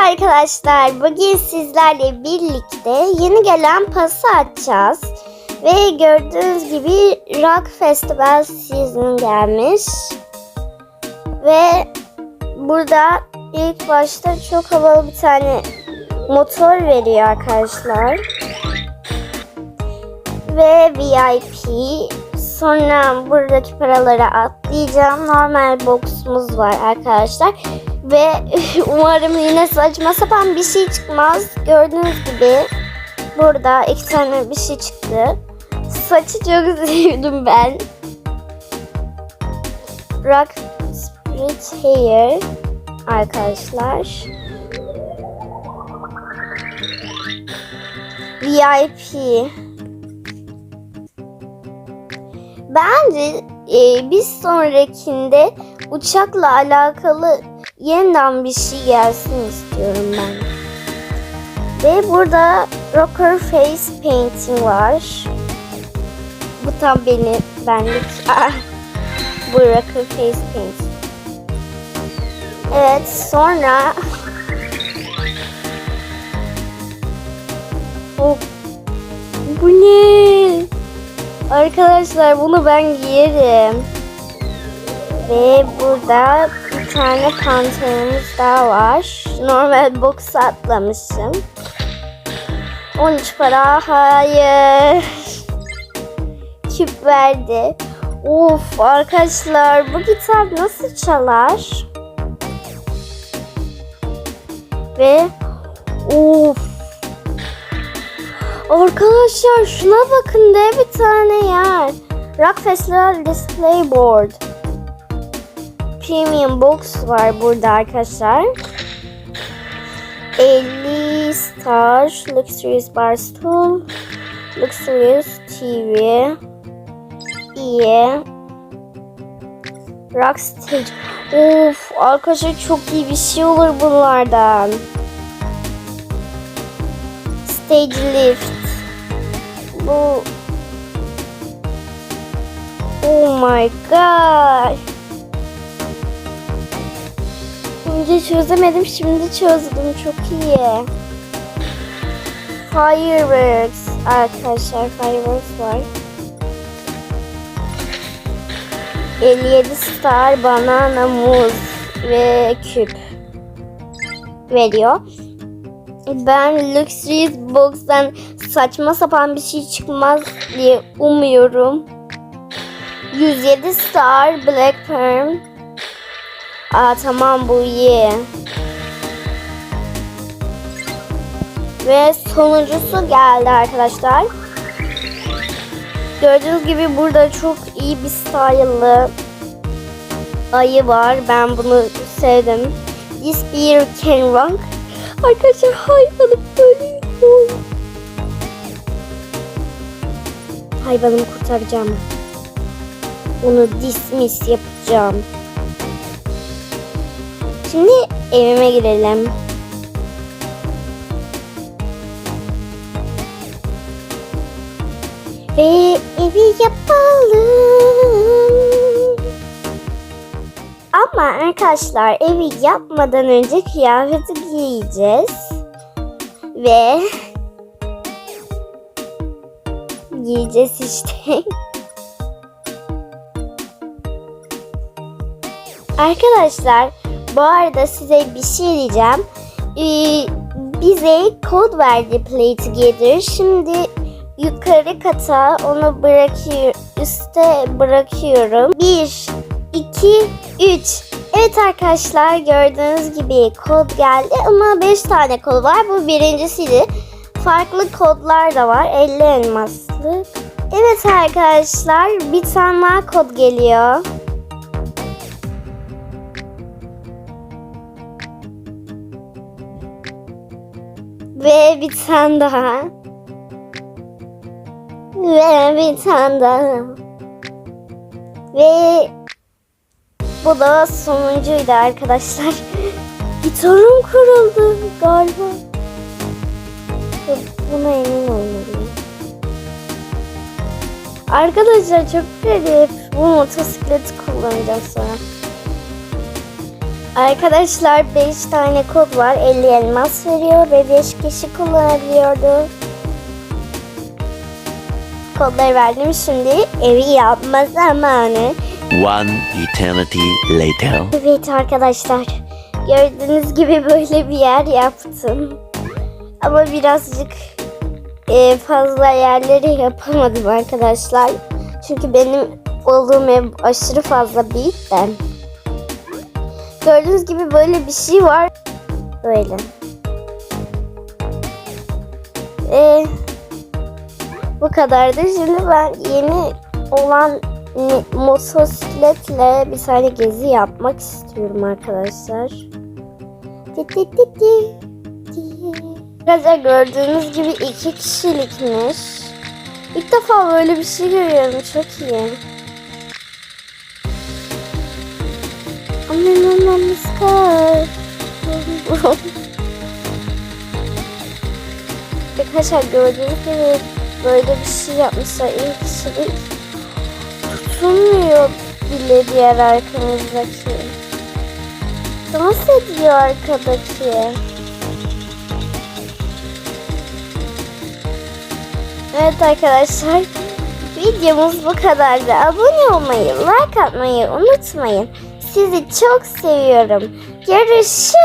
arkadaşlar. Bugün sizlerle birlikte yeni gelen pası açacağız. Ve gördüğünüz gibi Rock Festival season gelmiş. Ve burada ilk başta çok havalı bir tane motor veriyor arkadaşlar. Ve VIP. Sonra buradaki paraları atlayacağım. Normal boxumuz var arkadaşlar. Ve umarım yine saçma sapan bir şey çıkmaz. Gördüğünüz gibi burada iki tane bir şey çıktı. Saçı çok sevdim ben. Rock Spirit Hair arkadaşlar. VIP. Bence e, bir sonrakinde uçakla alakalı yeniden bir şey gelsin istiyorum ben. Ve burada Rocker Face Painting var. Bu tam beni benlik. Bu Rocker Face Painting. Evet sonra Oh. Bu ne? Arkadaşlar bunu ben giyerim. Ve burada bir tane pantolonumuz daha var. Normal box atlamışım. 13 para hayır. Küp verdi. Of arkadaşlar bu gitar nasıl çalar? Ve of Arkadaşlar şuna bakın de bir tane yer. Rock Festival Display Board. Premium Box var burada arkadaşlar. 50 Star Luxurious Bar Stool Luxurious TV iyi Rock Stage. Of arkadaşlar çok iyi bir şey olur bunlardan. Stage Lift. Bu Oh my god Önce çözemedim şimdi çözdüm çok iyi Fireworks arkadaşlar fireworks var 57 star banana muz ve küp veriyor. Ben Luxurious Box'tan saçma sapan bir şey çıkmaz diye umuyorum. 107 star Black Perm. Aa tamam bu iyi. Ve sonuncusu geldi arkadaşlar. Gördüğünüz gibi burada çok iyi bir style'lı ayı var. Ben bunu sevdim. This beer can rock. Arkadaşlar hayvanım ölüyor. Hayvanımı kurtaracağım. Onu dismiss yapacağım. Şimdi evime girelim. Ve evi yapalım. Ama arkadaşlar evi yapmadan önce kıyafeti giyeceğiz. Ve giyeceğiz işte. Arkadaşlar bu arada size bir şey diyeceğim. Ee, bize kod verdi Play Together. Şimdi yukarı kata onu bırakıyor, üste bırakıyorum. 1, 2, 3. Evet arkadaşlar gördüğünüz gibi kod geldi ama 5 tane kod var. Bu birincisiydi. Farklı kodlar da var. 50 elmaslık. Evet arkadaşlar bir tane daha kod geliyor. Ve bir tane daha. Ve bir tane daha. Ve bu da sonuncuydu arkadaşlar. Gitarım kırıldı galiba. Buna emin olmalıyım. Arkadaşlar çok garip. Bu motosikleti kullanacağız sonra. Arkadaşlar 5 tane kod var. 50 elmas veriyor ve 5 kişi kullanabiliyordu. Kodları verdim şimdi evi yapma zamanı. One eternity later. Evet arkadaşlar gördüğünüz gibi böyle bir yer yaptım. Ama birazcık e, fazla yerleri yapamadım arkadaşlar. Çünkü benim olduğum ev aşırı fazla büyük de. Gördüğünüz gibi böyle bir şey var. Böyle. E, bu kadardı. Şimdi ben yeni olan motosikletle bir tane gezi yapmak istiyorum arkadaşlar. Arkadaşlar gördüğünüz gibi iki kişilikmiş. İlk defa böyle bir şey görüyorum. Çok iyi. Aman aman miskar. Arkadaşlar gördüğünüz gibi böyle bir şey yapmışlar. İlk kişilik tutunmuyor bile diğer arkamızdaki. Dans ediyor arkadaki. Evet arkadaşlar videomuz bu kadardı. Abone olmayı, like atmayı unutmayın. Sizi çok seviyorum. Görüşürüz.